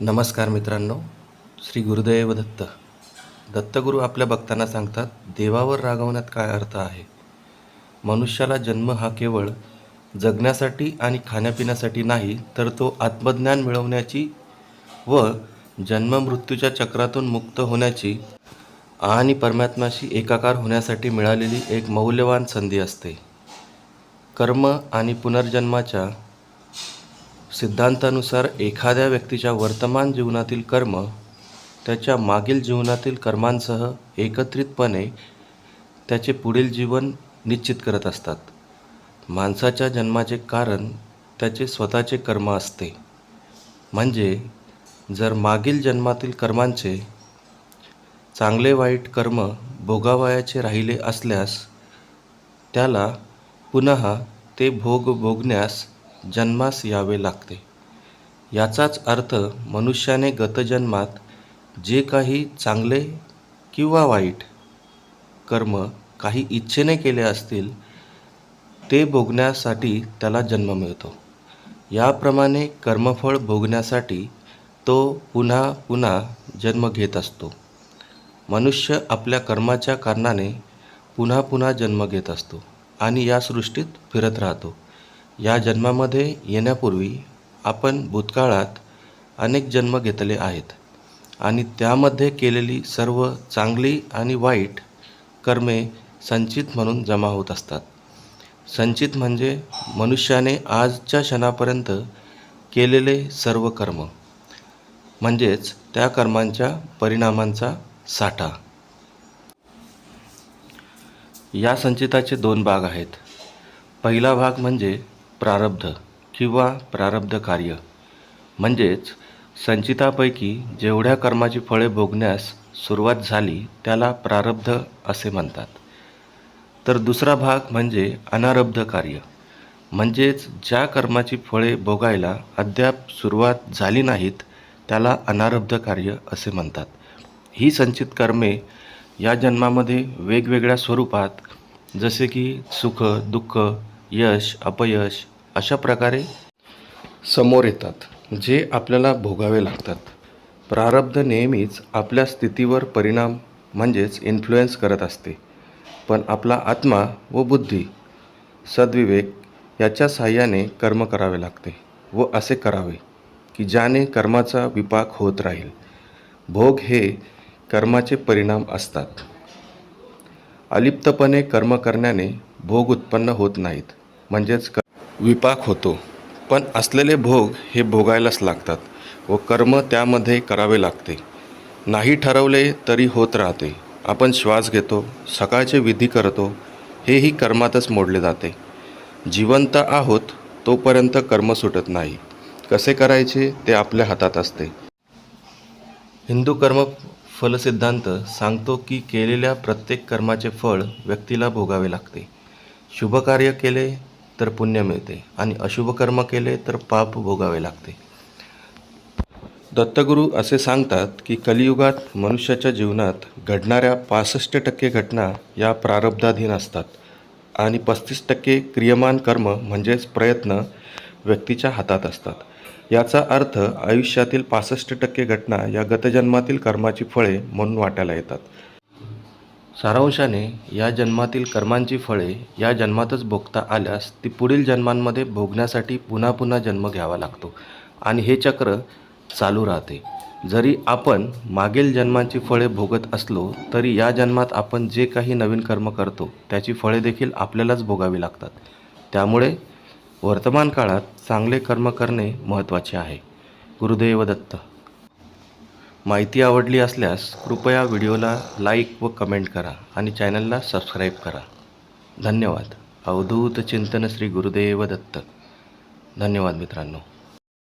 नमस्कार मित्रांनो श्री गुरुदैव दत्त. दत्तगुरू आपल्या भक्तांना सांगतात देवावर रागवण्यात काय अर्थ आहे? मनुष्याला जन्म हा केवळ जगण्यासाठी आणि खाण्यापिण्यासाठी नाही तर तो आत्मज्ञान मिळवण्याची व जन्ममृत्यूच्या चक्रातून मुक्त होण्याची आणि परमात्म्याशी एकाकार होण्यासाठी मिळालेली एक मौल्यवान संधी असते. कर्म आणि पुनर्जन्माच्या सिद्धांतानुसार एखाद्या व्यक्तीच्या वर्तमान जीवनातील कर्म त्याच्या मागील जीवनातील कर्मांसह एकत्रितपणे त्याचे पुढील जीवन निश्चित करत असतात. माणसाच्या जन्माचे कारण त्याचे स्वतःचे कर्म असते. म्हणजे जर मागील जन्मातील कर्मांचे चांगले वाईट कर्म भोगावयाचे राहिले असल्यास त्याला पुन्हा ते भोग भोगण्यास जन्मास यावे लागते. याचाच अर्थ मनुष्याने गतजन्मात जे काही चांगले किंवा वाईट कर्म काही इच्छेने केले असतील ते भोगण्यासाठी त्याला जन्म मिळतो. याप्रमाणे कर्मफळ भोगण्यासाठी तो पुन्हा पुन्हा जन्म घेत असतो. मनुष्य आपल्या कर्माच्या कारणाने पुन्हा पुन्हा जन्म घेत असतो आणि या सृष्टीत फिरत राहतो. या जन्मामध्ये येण्यापूर्वी आपण भूतकाळात अनेक जन्म घेतले आहेत आणि त्यामध्ये केलेली सर्व चांगली आणि वाईट कर्मे संचित म्हणून जमा होत असतात. संचित म्हणजे मनुष्याने आजच्या क्षणापर्यंत केलेले सर्व कर्म म्हणजेच त्या कर्मांच्या परिणामांचा साठा. या संचिताचे दोन भाग आहेत. पहिला भाग म्हणजे प्रारब्ध किंवा प्रारब्ध कार्य. म्हणजेच संचितापैकी जेवढ्या कर्माची फळे भोगण्यास सुरुवात झाली त्याला प्रारब्ध असे म्हणतात. तर दुसरा भाग म्हणजे अनारब्ध कार्य. म्हणजेच ज्या कर्माची फळे भोगायला अद्याप सुरुवात झाली नाहीत त्याला अनारब्ध कार्य असे म्हणतात. ही संचित कर्मे या जन्मामध्ये वेगवेगळ्या स्वरूपात जसे की सुख दुःख यश अपयश अशा प्रकारे समोर येतात जे आपल्याला भोगावे लागतात. प्रारब्ध नेहमीच आपल्या स्थितीवर परिणाम म्हणजेच इन्फ्लुएन्स करत असते. पण आपला आत्मा व बुद्धी सद्विवेक याच्या साह्याने कर्म करावे लागते व असे करावे की ज्याने कर्माचा विपाक होत राहील. भोग हे कर्माचे परिणाम असतात. अलिप्तपणे कर्म करण्याने भोग उत्पन्न होत नाहीत. म्हणजेच क विपाक होतो. पण असलेले भोग हे भोगायलाच लागतात व कर्म त्यामध्ये करावे लागते. नाही ठरवले तरी होत राहते. आपण श्वास घेतो सकाळचे विधी करतो हेही कर्मातच मोडले जाते. जिवंत आहोत तोपर्यंत कर्म सुटत नाही. कसे करायचे ते आपल्या हातात असते. हिंदू कर्म फलसिद्धांत सांगतो की केलेल्या प्रत्येक कर्माचे फळ व्यक्तीला भोगावे लागते. शुभकार्य केले तर पुण्य मिळते आणि अशुभ कर्म केले तर पाप भोगावे लागते. दत्तगुरू असे सांगतात की कलियुगात मनुष्याच्या जीवनात घडणाऱ्या पासष्ट टक्के घटना या प्रारब्धाधीन असतात आणि पस्तीस टक्के क्रियमान कर्म म्हणजेच प्रयत्न व्यक्तीच्या हातात असतात. याचा अर्थ आयुष्यातील पासष्ट टक्के घटना या गतजन्मातील कर्माची फळे म्हणून वाटायला येतात. सारांशाने या जन्मातील कर्मांची फळे या जन्मातच भोगता आल्यास ती पुढील जन्मांमध्ये भोगण्यासाठी पुन्हा पुन्हा जन्म घ्यावा लागतो. आणि हे चक्र चालू राहते. जरी आपण मागील जन्मांची फळे भोगत असलो तरी या जन्मात आपण जे काही नवीन कर्म करतो त्याची फळे देखील आपल्यालाच भोगावी लागतात. त्यामुळे वर्तमान काळात चांगले कर्म करणे महत्त्वाचे आहे. गुरुदेव दत्त माहिती आवडली असल्यास कृपया व्हिडिओला लाईक व कमेंट करा आणि चॅनलला सबस्क्राईब करा. धन्यवाद. अवधूत चिंतन श्री गुरुदेव दत्त. धन्यवाद मित्रांनो.